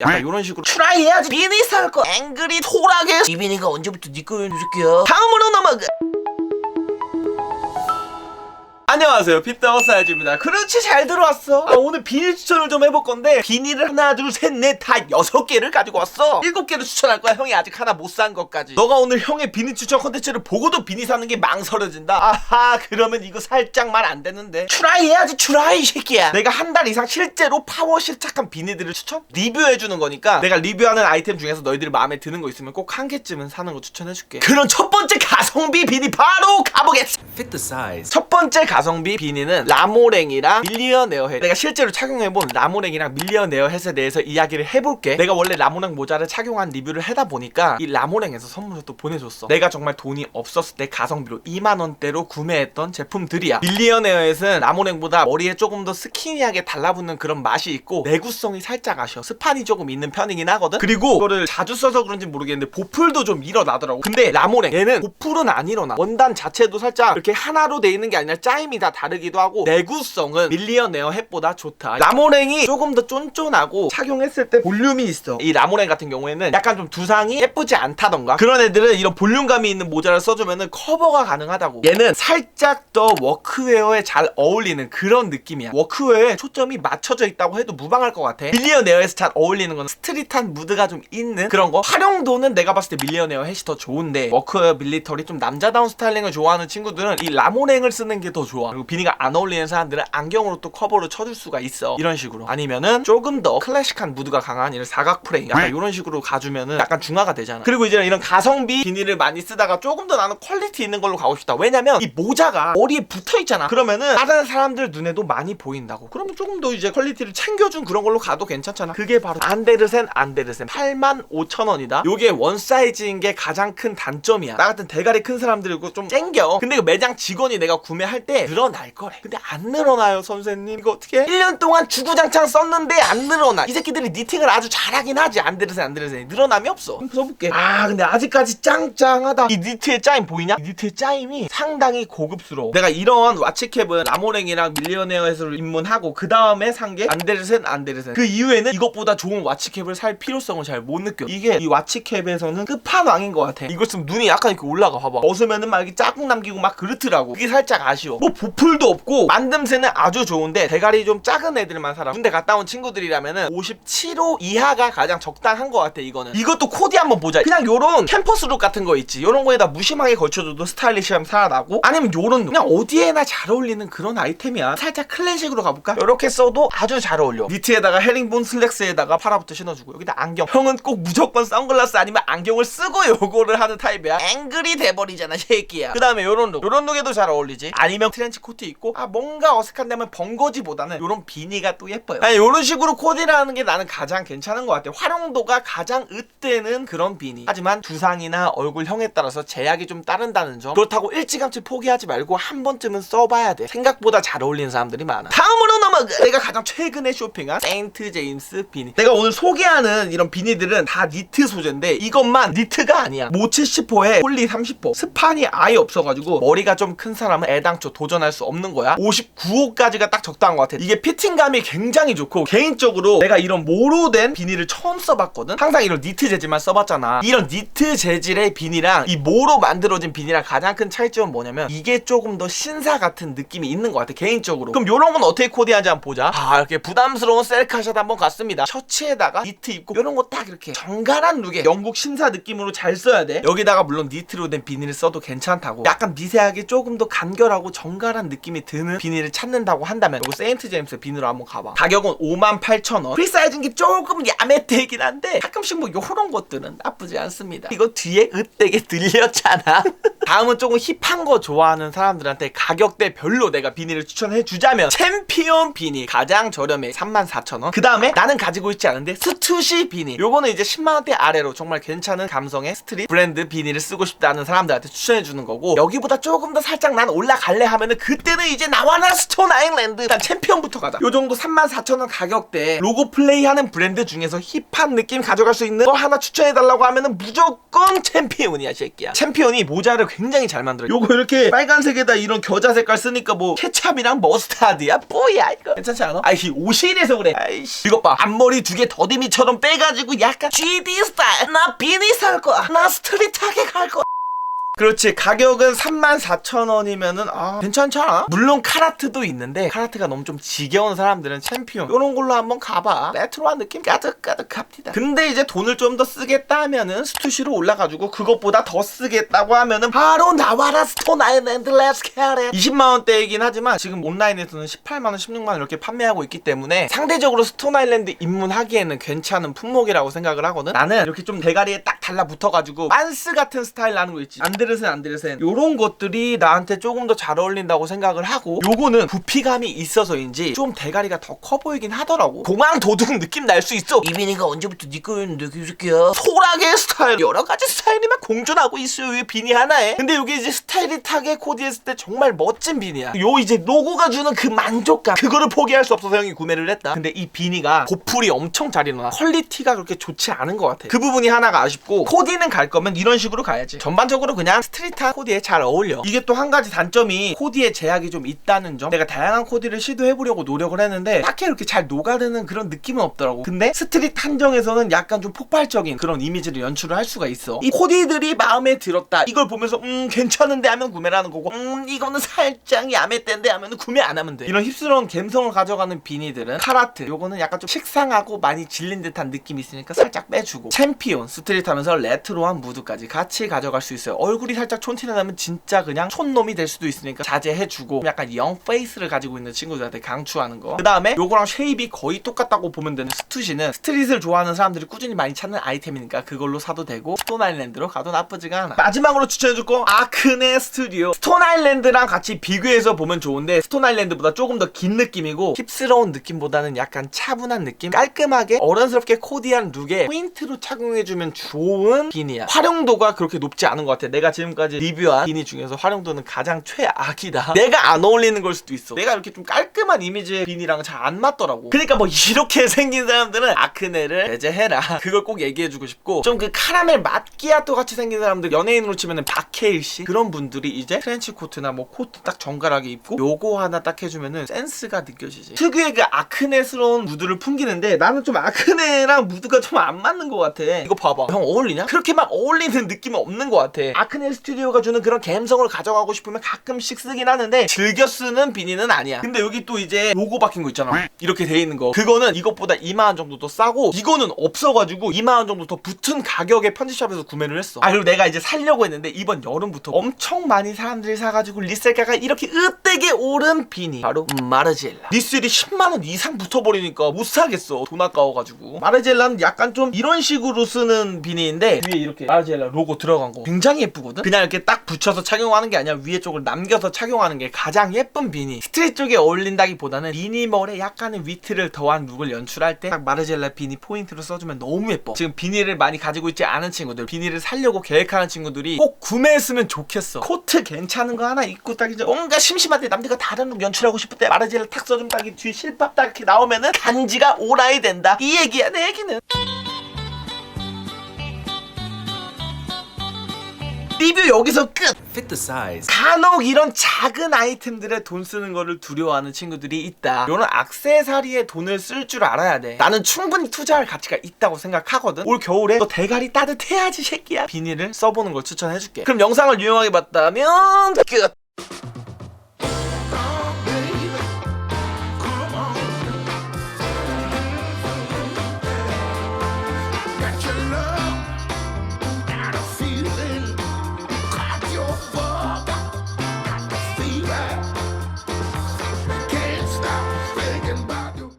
약간 이런 식으로 트라이 해야지. 비니 살거. 앵그리 소라게. 이 비니가 언제부터 네 거야 이 새끼야 다음으로 넘어가 안녕하세요. 핍더사이즈입니다. 그렇지 잘 들어왔어. 아, 오늘 비닐 추천을 좀 해볼 건데 비닐을 하나 둘 셋 넷 다 여섯 개를 가지고 왔어. 일곱 개를 추천할 거야. 형이 아직 하나 못 산 것까지. 너가 오늘 형의 비닐 추천 컨텐츠를 보고도 비닐 사는 게 망설여진다? 아하 그러면 이거 살짝 말안 되는데. 추라이 해야지 추라이 이 새끼야. 내가 한 달 이상 실제로 파워 실착한 비닐들을 추천? 리뷰해주는 거니까. 내가 리뷰하는 아이템 중에서 너희들이 마음에 드는 거 있으면 꼭 한 개쯤은 사는 거 추천해줄게. 그럼 첫 번째 가성비 비닐 바로 가보겠습니다 Fit the size. 첫 번째 가성비 비니는 라모랭이랑 밀리언 에어 햇 내가 실제로 착용해본 라모랭이랑 밀리언 에어 햇에 대해서 이야기를 해볼게. 내가 원래 라모랭 모자를 착용한 리뷰를 하다 보니까 이 라모랭에서 선물로 또 보내줬어. 내가 정말 돈이 없었을 때 가성비로 2만원대로 구매했던 제품들이야. 밀리언 에어햇은 라모랭보다 머리에 조금 더 스키니하게 달라붙는 그런 맛이 있고 내구성이 살짝 아쉬워. 스판이 조금 있는 편이긴 하거든. 그리고 이거를 자주 써서 그런지 모르겠는데 보풀도 좀 일어나더라고. 근데 라모랭 얘는 보풀은 안 일어나. 원단 자체도 살짝 이렇게 하나로 돼 있는 게 아니라 짜임이 다 다르기도 하고 내구성은 밀리언 에어 햇보다 좋다. 라모랭이 조금 더 쫀쫀하고 착용했을 때 볼륨이 있어. 이 라모랭 같은 경우에는 약간 좀 두상이 예쁘지 않다던가 그런 애들은 이런 볼륨감이 있는 모자를 써주면은 커버가 가능하다고. 얘는 살짝 더 워크웨어에 잘 어울리는 그런 느낌이야. 워크웨어에 초점이 맞춰져 있다고 해도 무방할 것 같아. 밀리언 에어에서 잘 어울리는 건 스트릿한 무드가 좀 있는 그런 거. 활용도는 내가 봤을 때 밀리언 에어 햇이 더 좋은데 워크웨어 밀리터리 좀 남자다운 스타일링을 좋아하는 친구들은 이 라모랭을 쓰는 게 더 좋아. 그리고 비니가 안 어울리는 사람들은 안경으로 또 커버를 쳐줄 수가 있어. 이런 식으로. 아니면은 조금 더 클래식한 무드가 강한 이런 사각 프레임. 약간 이런 식으로 가주면은 약간 중화가 되잖아. 그리고 이제 이런 가성비 비닐을 많이 쓰다가 조금 더 나는 퀄리티 있는 걸로 가고 싶다. 왜냐면 이 모자가 머리에 붙어 있잖아. 그러면은 다른 사람들 눈에도 많이 보인다고. 그러면 조금 더 이제 퀄리티를 챙겨준 그런 걸로 가도 괜찮잖아. 그게 바로 안데르센 안데르센. 8만 5천 원이다. 요게 원 사이즈인 게 가장 큰 단점이야. 나 같은 대가리 큰 사람들 이거 좀 땡겨. 근데 이거 매장 직원이 내가 구매할 때 늘어날 거래. 근데 안 늘어나요 선생님. 이거 어떻게 1년 동안 주구장창 썼는데 안 늘어나. 이 새끼들이 니팅을 아주 잘하긴 하지. 안데르센 안데르센 늘어남이 없어. 한번 써볼게. 아 근데 아직까지 짱짱하다. 이 니트의 짜임 보이냐? 이 니트의 짜임이 상당히 고급스러워. 내가 이런 와치캡은 라모랭이랑 밀리언에어에서 입문하고 그 다음에 산 게 안데르센 안데르센 그 이후에는 이것보다 좋은 와치캡을 살 필요성을 잘 못 느껴. 이게 이 와치캡에서는 끝판왕인 것 같아. 이걸 쓰면 눈이 약간 이렇게 올라가 봐봐. 벗으면은 막 이렇게 자국 남기고 막 그렇더라고. 그게 살짝 아쉬워. 뭐 보풀도 없고 만듦새는 아주 좋은데 대가리 좀 작은 애들만 살아 군대 갔다 온 친구들이라면은 57호 이하가 가장 적당한 것 같아 이거는. 이것도 코디 한번 보자. 그냥 요런 캠퍼스룩 같은 거 있지. 요런 거에다 무심하게 걸쳐줘도 스타일리시함 살아나고 아니면 요런 그냥 어디에나 잘 어울리는 그런 아이템이야. 살짝 클래식으로 가볼까? 요렇게 써도 아주 잘 어울려. 니트에다가 헤링본 슬랙스에다가 파라부터 신어주고 여기다 안경. 형은 꼭 무조건 선글라스 아니면 안경을 쓰고 요거를 하는 타입이야. 앵글이 돼버리잖아 새끼야. 그 다음에 요런 룩. 요런 룩에도 잘 어울리지. 아니면 트렌치 코트 입고 아 뭔가 어색한데면 번거지보다는 요런 비니가 또 예뻐요. 아니 요런 식으로 코디를 하는 게 나는 가장 괜찮은 것 같아 활용도가 가장 으뜨는 그런 비니. 하지만 두상이나 얼굴형에 따라서 제약이 좀 따른다는 점. 그렇다고 일찌감치 포기하지 말고 한 번쯤은 써봐야 돼. 생각보다 잘 어울리는 사람들이 많아. 다음으로 넘어가. 내가 가장 최근에 쇼핑한 세인트 제임스 비니. 내가 오늘 소개하는 이런 비니들은 다 니트 소재인데 이것만 니트가 아니야. 모 70호에 폴리 30호 스판이 아예 없어가지고 머리가 좀 큰 사람은 애당초 도전할 수 없는 거야. 59호까지가 딱 적당한 것 같아. 이게 피팅감이 굉장히 좋고 개인적으로 내가 이런 모로 된 비닐을 처음 써봤거든. 항상 이런 니트 재질만 써봤잖아. 이런 니트 재질의 비니랑 이 모로 만들어진 비니랑 가장 큰 차이점은 뭐냐면 이게 조금 더 신사 같은 느낌이 있는 것 같아 개인적으로. 그럼 요런 건 어떻게 코디하는지 한번 보자. 아 이렇게 부담스러운 셀카샷 한번 갔습니다. 셔츠에다가 니트 입고 요런 거 딱 이렇게 정갈한 룩에 영국 신사 느낌으로 잘 써야 돼. 여기다가 물론 니트로 된 비닐을 써도 괜찮다고. 약간 미세하게 조금 더 간결하고 정갈한 느낌이 드는 비닐을 찾는다고 한다면 요거 세인트 제임스 비닐로 한번 가봐. 가격은 58,000원. 프리사이즈인 게 조금 야매되긴 한데 가끔씩 뭐 요런 것들은 나쁘지 않습니다. 이거 뒤에 으되게 들렸잖아 다음은 조금 힙한 거 좋아하는 사람들한테 가격대 별로 내가 비닐을 추천해 주자면 챔피언 비닐 가장 저렴해 34,000원. 그 다음에 나는 가지고 있지 않은데 스투시 비닐. 요거는 이제 10만원대 아래로 정말 괜찮은 감성의 스트릿 브랜드 비닐을 쓰고 싶다는 사람들한테 추천해 주는 거고 여기보다 조금 더 살짝 난 올라갈래 하면은 그때는 이제 나와라 스톤 아일랜드 일단 챔피언부터 가자. 요 정도 34,000원 가격대 로고 플레이하는 브랜드 중에서 힙한 느낌 가져갈 수 있는 거 하나 추천해 달라고 하면은 무조건 챔피언이야 새끼야. 챔피언이 모자를 굉장히 잘 만들어 요거 이렇게 빨간색에다 이런 겨자 색깔 쓰니까 뭐 케찹이랑 머스타드야? 뭐야 이거? 괜찮지 않아? 아이씨 옷이래서 그래. 아이씨. 이것 봐. 앞머리 두 개 더디미처럼 빼가지고 약간 GD 스타일. 나 비니 살 거야. 나 스트릿하게 갈 거야 그렇지. 가격은 34,000원이면은 아 괜찮잖아? 물론 카라트도 있는데 카라트가 너무 좀 지겨운 사람들은 챔피언. 이런 걸로 한번 가봐. 레트로한 느낌? 가득가득합니다. 근데 이제 돈을 좀 더 쓰겠다 하면은 스투시로 올라가지고 그것보다 더 쓰겠다고 하면은 바로 나와라 스톤 아일랜드 렛츠 캐리. 20만원대이긴 하지만 지금 온라인에서는 18만원 16만원 이렇게 판매하고 있기 때문에 상대적으로 스톤 아일랜드 입문하기에는 괜찮은 품목이라고 생각을 하거든. 나는 이렇게 좀 대가리에 딱 달라붙어가지고 만스 같은 스타일 나는 거 있지. 안드 르센 안드르센 요런 것들이 나한테 조금 더 잘 어울린다고 생각을 하고 요거는 부피감이 있어서인지 좀 대가리가 더 커 보이긴 하더라고. 공항 도둑 느낌 날 수 있어. 이민이가 언제부터 네 거였는데 그 새끼야? 소라게 스타일. 여러 가지 스타일이 막 공존하고 있어요 이 비니 하나에. 근데 이게 이제 스타일릿하게 코디했을 때 정말 멋진 비니야. 요 이제 로고가 주는 그 만족감. 그거를 포기할 수 없어서 형이 구매를 했다. 근데 이 비니가 보풀이 엄청 잘 일어나. 퀄리티가 그렇게 좋지 않은 것 같아. 그 부분이 하나가 아쉽고 코디는 갈 거면 이런 식으로 가야지. 전반적으로 그냥 스트릿한 코디에 잘 어울려. 이게 또 한 가지 단점이 코디에 제약이 좀 있다는 점. 내가 다양한 코디를 시도해보려고 노력을 했는데 딱히 이렇게 잘 녹아드는 그런 느낌은 없더라고. 근데 스트릿 한정에서는 약간 좀 폭발적인 그런 이미지를 연출을 할 수가 있어. 이 코디들이 마음에 들었다. 이걸 보면서 음 괜찮은데 하면 구매를 하는 거고 음 이거는 살짝 야매땐데 하면 구매 안 하면 돼. 이런 힙스러운 감성을 가져가는 비니들은 카라트 요거는 약간 좀 식상하고 많이 질린 듯한 느낌이 있으니까 살짝 빼주고 챔피온 스트릿 하면서 레트로한 무드까지 같이 가져갈 수 있어요. 얼굴 이 살짝 촌티나 나면 진짜 그냥 촌놈이 될 수도 있으니까 자제해주고 약간 영 페이스를 가지고 있는 친구들한테 강추하는 거. 그 다음에 요거랑 쉐입이 거의 똑같다고 보면 되는 스투시는 스트릿을 좋아하는 사람들이 꾸준히 많이 찾는 아이템이니까 그걸로 사도 되고 스톤 아일랜드로 가도 나쁘지가 않아. 마지막으로 추천해줄 거 아크네 스튜디오. 스톤 아일랜드랑 같이 비교해서 보면 좋은데 스톤 아일랜드보다 조금 더 긴 느낌이고 힙스러운 느낌보다는 약간 차분한 느낌? 깔끔하게 어른스럽게 코디한 룩에 포인트로 착용해주면 좋은 비니야. 활용도가 그렇게 높지 않은 것 같아. 내가 지금까지 리뷰한 비니 중에서 활용도는 가장 최악이다. 내가 안 어울리는 걸 수도 있어. 내가 이렇게 좀 깔끔한 이미지의 비니랑 잘 안 맞더라고. 그러니까 뭐 이렇게 생긴 사람들은 아크네를 배제해라. 그걸 꼭 얘기해주고 싶고 좀 그 카라멜 마끼아또 같이 생긴 사람들 연예인으로 치면은 박해일 씨 그런 분들이 이제 트렌치 코트나 뭐 코트 딱 정갈하게 입고 요거 하나 딱 해주면은 센스가 느껴지지. 특유의 그 아크네스러운 무드를 풍기는데 나는 좀 아크네랑 무드가 좀 안 맞는 것 같아. 이거 봐봐. 형 어울리냐? 그렇게 막 어울리는 느낌은 없는 것 같아. 아크네 스튜디오가 주는 그런 감성을 가져가고 싶으면 가끔씩 쓰긴 하는데 즐겨 쓰는 비니는 아니야. 근데 여기 또 이제 로고 박힌 거 있잖아. 이렇게 돼 있는 거. 그거는 이것보다 2만원 정도 더 싸고 이거는 없어가지고 2만원 정도 더 붙은 가격에 편집샵에서 구매를 했어. 아 그리고 내가 이제 살려고 했는데 이번 여름부터 엄청 많이 사람들이 사가지고 리셀가가 이렇게 으떼게 오른 비니. 바로 마르젤라. 리셀이 10만원 이상 붙어버리니까 못 사겠어. 돈 아까워가지고. 마르젤라는 약간 좀 이런 식으로 쓰는 비니인데 위에 이렇게 마르젤라 로고 들어간 거. 굉장히 예쁘 거든? 그냥 이렇게 딱 붙여서 착용하는 게 아니라 위에 쪽을 남겨서 착용하는 게 가장 예쁜 비니. 스트릿 쪽에 어울린다기보다는 미니멀에 약간의 위트를 더한 룩을 연출할 때 딱 마르젤라 비니 포인트로 써주면 너무 예뻐. 지금 비니를 많이 가지고 있지 않은 친구들 비니를 살려고 계획하는 친구들이 꼭 구매했으면 좋겠어. 코트 괜찮은 거 하나 입고 딱 이제 뭔가 심심한데 남들과 다른 룩 연출하고 싶을 때 마르젤라 탁 써주면 딱이 뒤에 실밥 딱 이렇게 나오면은 간지가 오라이 된다. 이 얘기야 내 얘기는 리뷰 여기서 끝! The size. 간혹 이런 작은 아이템들에 돈 쓰는 거를 두려워하는 친구들이 있다. 이런 악세사리에 돈을 쓸 줄 알아야 돼. 나는 충분히 투자할 가치가 있다고 생각하거든. 올 겨울에 너 대가리 따뜻해야지 새끼야. 비닐을 써보는 걸 추천해줄게. 그럼 영상을 유용하게 봤다면 끝!